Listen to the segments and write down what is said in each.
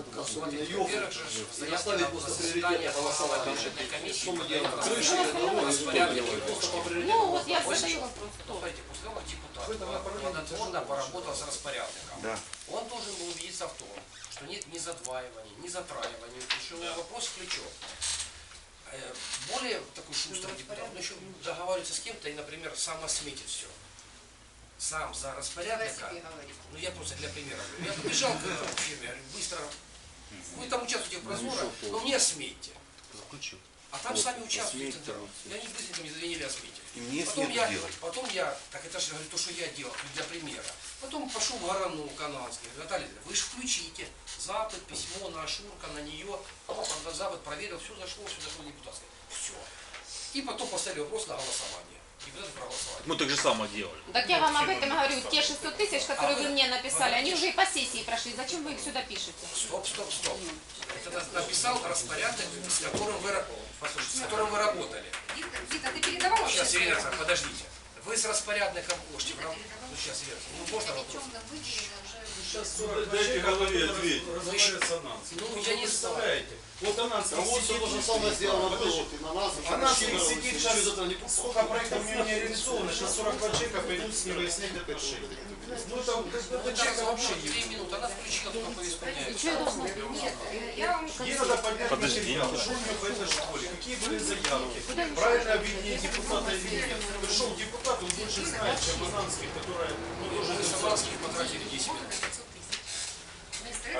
елку, во-первых, же и оставить просто приоритет комиссии, Что мы делаем? Крыши, дороги, что по приоритету. Ну, вот я задаю вопрос. Смотрите, пускай депутат этом направлении плодотворно поработал с распорядком. Да. Он должен был убедиться в том, что нет ни задваивания, ни затраивания, решил вопрос ключом. Э, Более такой шустрый депутат, он еще договаривается с кем-то и, например, сам осметит все. Сам за распорядника. Ну я просто для примера. Я побежал к фирме, быстро, вы там участвуете в прозоре, но мне осметьте. А там сами участвуют. И они быстренько мне зазвонили осметили. И мне Потом я, делать. потом я, так это же говорю, то, что я делал, для примера. Потом пошел в Горану канадский. Наталья, вы же включите запад, письмо на Ашурка, на нее. Потом на запад проверил, все зашло, все зашло депутатское. Все. И потом поставили вопрос на голосование. Депутаты проголосовали. Мы так же само делали. Так я вам об этом говорю. Те 600 тысяч, которые вы мне написали, они уже и по сессии прошли. Зачем вы их сюда пишете? Стоп, стоп, стоп. Это на- написал распорядок, с которым вы, с которым вы работали. Вита, ты передавала Сейчас, Ирина, подождите. Вы с распорядником Кошти, ну сейчас, Ирина, ну можно вопрос? Сейчас Дайте голове ответить. разговаривается Ананс. Ну, я не знаю. А сидит, вот то же самое сделано было. И на нас. вчера, сидит сейчас, сколько проектов у него не реализовано, сейчас 42 человека пойдут с ним выяснять отношения. Ну это, это человека вообще не... минуты, она включила я вам Ей надо поднять Подожди. материал, что у нее в этой школе, какие были заявки, правильно обвинение депутата или нет. Пришел депутат, он больше знает, чем Ананский, который ну, тоже Мы с Абрамским потратили 10 минут. А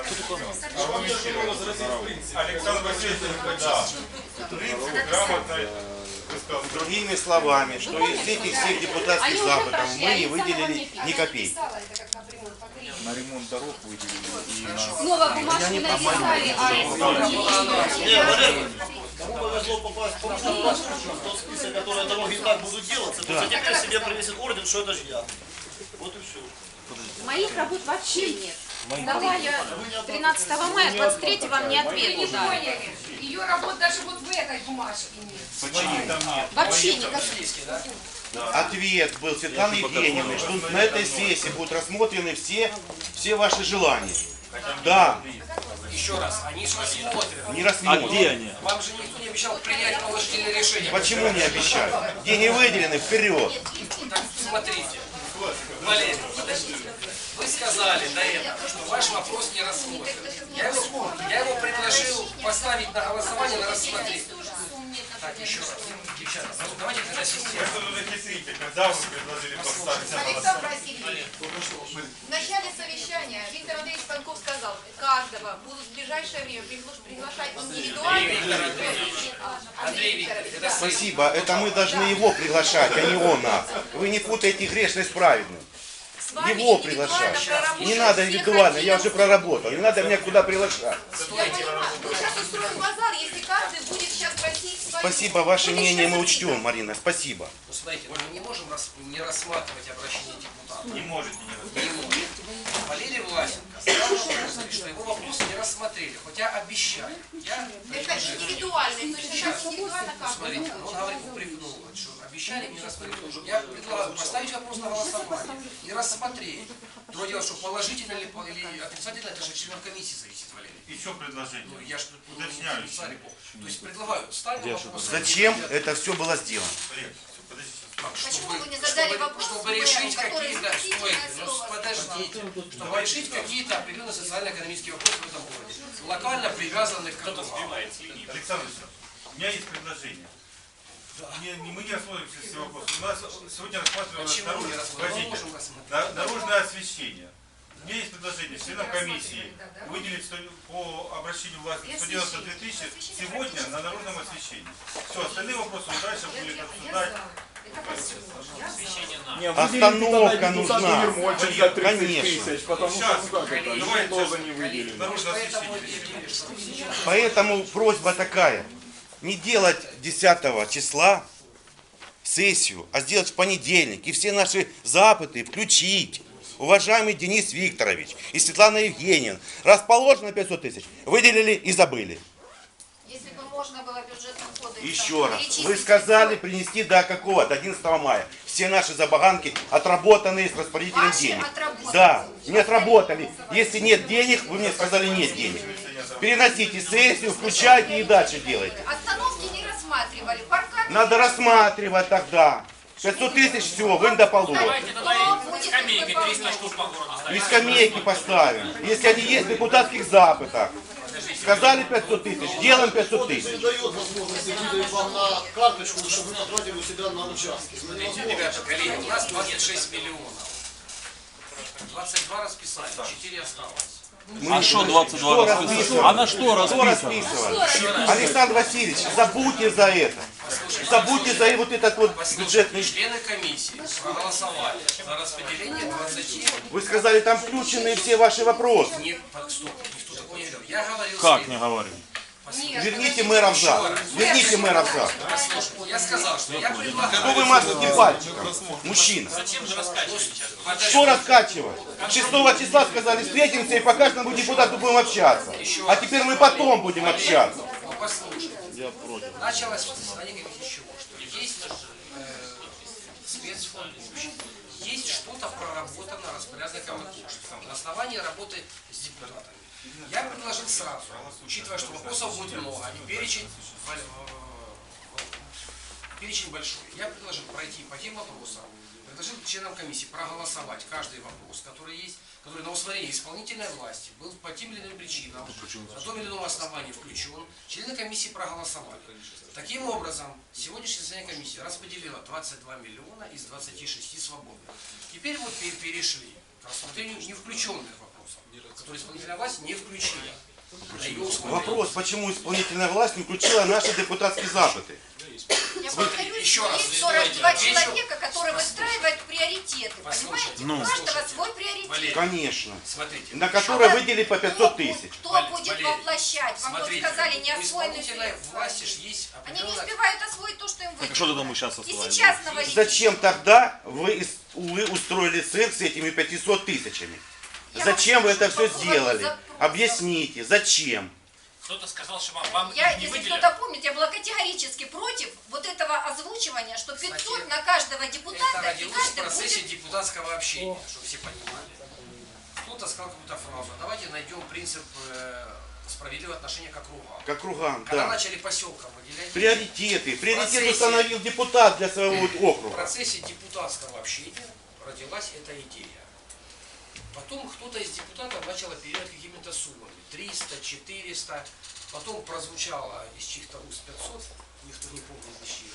вам я же возразить в принципе. Александр Васильевич. Другими словами, что из этих всех депутатских западов мы не выделили не ни копейки. по книге. На ремонт дорог выделили и. Снова бумажку написали, а Кому повезло попасть в тот список, которые дороги так будут делаться, то затем себе принесет орден, что это же я. Вот и все. моих работ вообще нет. Давай я 13 мая 23 вам не Вы не поняли. Ее работ даже вот в этой бумажке нет. Нет. Вообще никаких. Ответ был Светланы Евгеньевны, что на этой сессии будут рассмотрены все, все ваши желания. Да, Еще раз, они же рассмотрены. не А рассмотрены. где они? Вам же никто не обещал принять положительное решение. Почему не обещают? Деньги выделены, вперед. Так, смотрите. Валерий, сказали до этого, что ваш вопрос не рассмотрен. Я его, я его предложил поставить на голосование на рассмотрение. Так, еще раз. Девчата, ну, давайте тогда систему. Вы когда вы предложили поставить на Александр голосование? Васильевич, в начале совещания Виктор Андреевич Панков сказал, каждого будут в ближайшее время пригла- приглашать индивидуально. Андрей Викторович, это да. Спасибо, это мы должны его приглашать, а не он нас. Вы не путаете грешное с праведным. Его приглашать. Не надо индивидуально, я уже проработал. Не надо меня куда приглашать. Спасибо, ваше мнение мы учтем, Марина, спасибо. Ну, смотрите, мы не можем не рассматривать обращение депутата. Не можете не рассмотреть. Валерий Власенко сказал, что- что его вопросы не рассмотрели, хотя обещали. Я Это индивидуально, точно так индивидуально каждый. Смотрите, он говорит, упрекнул, что обещали не рассмотреть. Я предлагаю поставить вопрос на голосование и рассмотреть. Другое дело, что положительно ли или отрицательно, это же член комиссии зависит, Валерий. Еще предложение. Ну, я же ну, Уточняю. То есть предлагаю, ставим вопрос. Зачем это все было сделано? Почему вы не задали чтобы, вопрос чтобы решить какие-то, стойте, ну подождите, чтобы решить какие-то определенные социально-экономические вопросы в этом городе, локально привязанных к этому. Александр Александрович, у меня есть предложение. Не, не, мы не рассмотрим все эти вопросы. У нас сегодня рассматривалось дорожное, дорожное освещение. У меня есть предложение. Членам комиссии выделить по обращению власти 192 тысячи сегодня на дорожном освещении. Все, остальные вопросы мы дальше будет обсуждать. Остановка нужна. Ермольчик за 30 Конечно. тысяч, потому что Сейчас, ну как это, ничего тоже сейчас. не выделили. Поэтому просьба такая. Не делать 10 числа сессию, а сделать в понедельник. И все наши запыты включить. Уважаемый Денис Викторович и Светлана Евгеньевна, расположено 500 тысяч, выделили и забыли. Если бы можно было бюджетным кодексом Еще раз. Вы сказали принести до какого? До 11 мая. Все наши забаганки отработанные с распорядителем Ваши денег. Да, не отработали. Если нет денег, вы мне сказали нет денег. Переносите сессию, включайте и дальше делайте. Остановки не рассматривали. Паркан Надо рассматривать тогда. 500 тысяч всего, вы не дополучите. Кто будет Скамейки 300 выполнять? штук по городу И ставить. скамейки поставим. Если они есть в депутатских запытах. Сказали 500 тысяч, делаем 500 Не тысяч. дает возможности выдать вам на карточку, чтобы вы потратили у себя на участке. Смотрите, ребята, коллеги, у нас 26 миллионов. 22 расписали, 4 осталось. А что 22 Что расписано? расписано? А на что расписывает? Александр Васильевич, забудьте за это. Забудьте за вот этот вот бюджетный... Члены комиссии проголосовали за распределение 20... Вы сказали, там включены все ваши вопросы. Не, под- стоп, никто такого не говорил. Я говорил... Как не говорю? Верните мэра в зал. Верните мэра в зал. Я сказал, что я предлагаю... Что вы машете пальчиком? Мужчина. Зачем же раскачивать сейчас? Что раскачивать? 6 числа сказали, встретимся и по каждому депутату будем общаться. А теперь мы потом будем общаться. Ну, послушайте. Началось заседание комиссии с чего? Что есть э, спецфонд общий. Есть что-то проработано распорядком коштов на основании работы с депутатами. Я предложил сразу, учитывая, что вопросов будет много, и перечень, э, перечень большой. Я предложил пройти по тем вопросам, предложил членам комиссии проголосовать каждый вопрос, который есть, который на усмотрение исполнительной власти был по тем или иным причинам, на том или ином основании включен. Члены комиссии проголосовали. Таким образом, сегодняшнее заседание комиссии распределило 22 миллиона из 26 свободных. Теперь вот пе- перешли к рассмотрению не включенных вопросов, которые исполнительная власть не включила. Вопрос, почему исполнительная власть не включила наши депутатские запыты? Я повторюсь, еще раз, есть давайте, 42 отвечу. человека, которые выстраивают приоритеты. Понимаете? ну. У каждого свой приоритет. Конечно. смотрите. На которые выделили по 500 тысяч. Кто Валерий, будет Валерий, воплощать? Вам тут Смотрите, сказали, у неосвоенные средства. власти есть Они не успевают освоить то, что им Так выделили. что ты думаешь сейчас И оставить? сейчас навалить. Зачем тогда вы, устроили цирк с этими 500 тысячами? Я Зачем вам вы это все сделали? Объясните, зачем? Кто-то сказал, что вам, вам Я, не если кто-то помнит, я была категорически против вот этого озвучивания, что 500 Кстати, на каждого Это депутата, и родилось в процессе будет... депутатского общения, чтобы все понимали. Кто-то сказал какую-то фразу. Давайте найдем принцип э, справедливого отношения к округам. Как кругам, Когда да. начали поселкам выделять Приоритеты. Приоритет Процессе. установил депутат для своего вот в округа. процессе депутатского общения родилась эта идея. Потом кто-то из депутатов начал оперировать какими-то суммами. 300, 400. Потом прозвучало из чьих-то уст 500. Никто не помнит из чьих.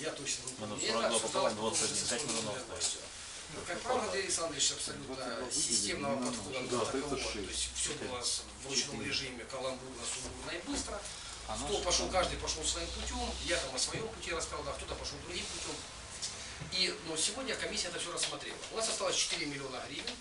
Я точно не помню. 42 Это обсуждалось пополам, потом 21, с 5 миллионов исполнительной властью. Ну, Как правило, Андрей Александрович абсолютно системного подхода да, такового. То есть все было в ручном режиме, каламбурно, сумбурно и быстро. Кто пошел, каждый пошел своим путем, я там о своем пути рассказал, да, кто-то пошел другим путем. И но сегодня комиссия это все рассмотрела. У нас осталось 4 миллиона гривен,